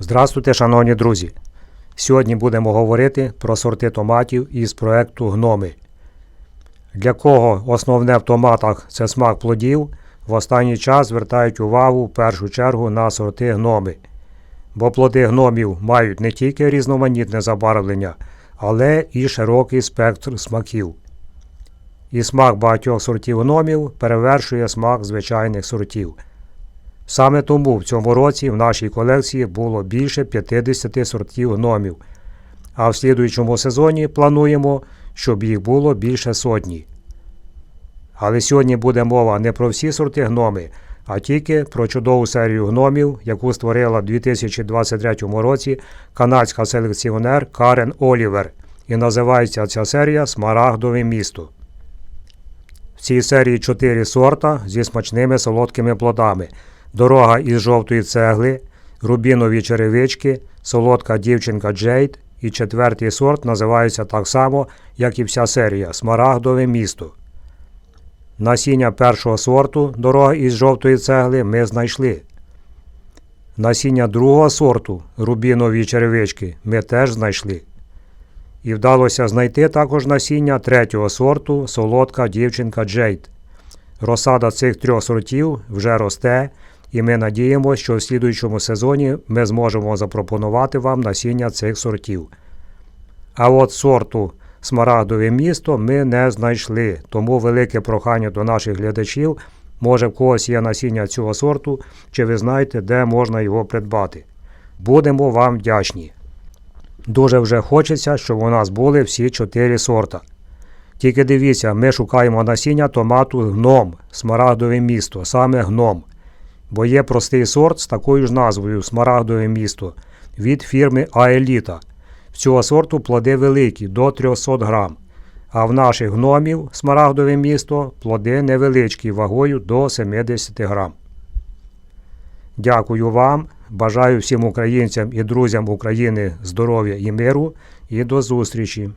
Здравствуйте, шановні друзі! Сьогодні будемо говорити про сорти томатів із проекту Гноми. Для кого основне в томатах це смак плодів, в останній час звертають увагу в першу чергу на сорти гноми. Бо плоди гномів мають не тільки різноманітне забарвлення, але і широкий спектр смаків. І смак багатьох сортів гномів перевершує смак звичайних сортів. Саме тому в цьому році в нашій колекції було більше 50 сортів гномів, а в слідуючому сезоні плануємо, щоб їх було більше сотні. Але сьогодні буде мова не про всі сорти гноми, а тільки про чудову серію гномів, яку створила в 2023 році канадська селекціонер Карен Олівер, і називається ця серія Смарагдове місто. В цій серії 4 сорта зі смачними солодкими плодами. Дорога із жовтої цегли, рубінові черевички, солодка дівчинка Джейд і четвертий сорт називається так само, як і вся серія Смарагдове місто. Насіння першого сорту дорога із жовтої цегли ми знайшли. Насіння другого сорту рубінові черевички ми теж знайшли. І вдалося знайти також насіння третього сорту солодка дівчинка Джейд. Розсада цих трьох сортів вже росте, і ми надіємося, що в слідуючому сезоні ми зможемо запропонувати вам насіння цих сортів. А от сорту Смарагдове місто ми не знайшли, тому велике прохання до наших глядачів. Може, в когось є насіння цього сорту, чи ви знаєте, де можна його придбати. Будемо вам вдячні. Дуже вже хочеться, щоб у нас були всі чотири сорта. Тільки дивіться, ми шукаємо насіння томату гном, смарагдове місто, саме гном. Бо є простий сорт з такою ж назвою Смарагдове місто від фірми Аеліта. В цього сорту плоди великі до 300 грам. А в наших гномів Смарагдове місто плоди невеличкі вагою до 70 грам. Дякую вам. Бажаю всім українцям і друзям України здоров'я і миру. І до зустрічі!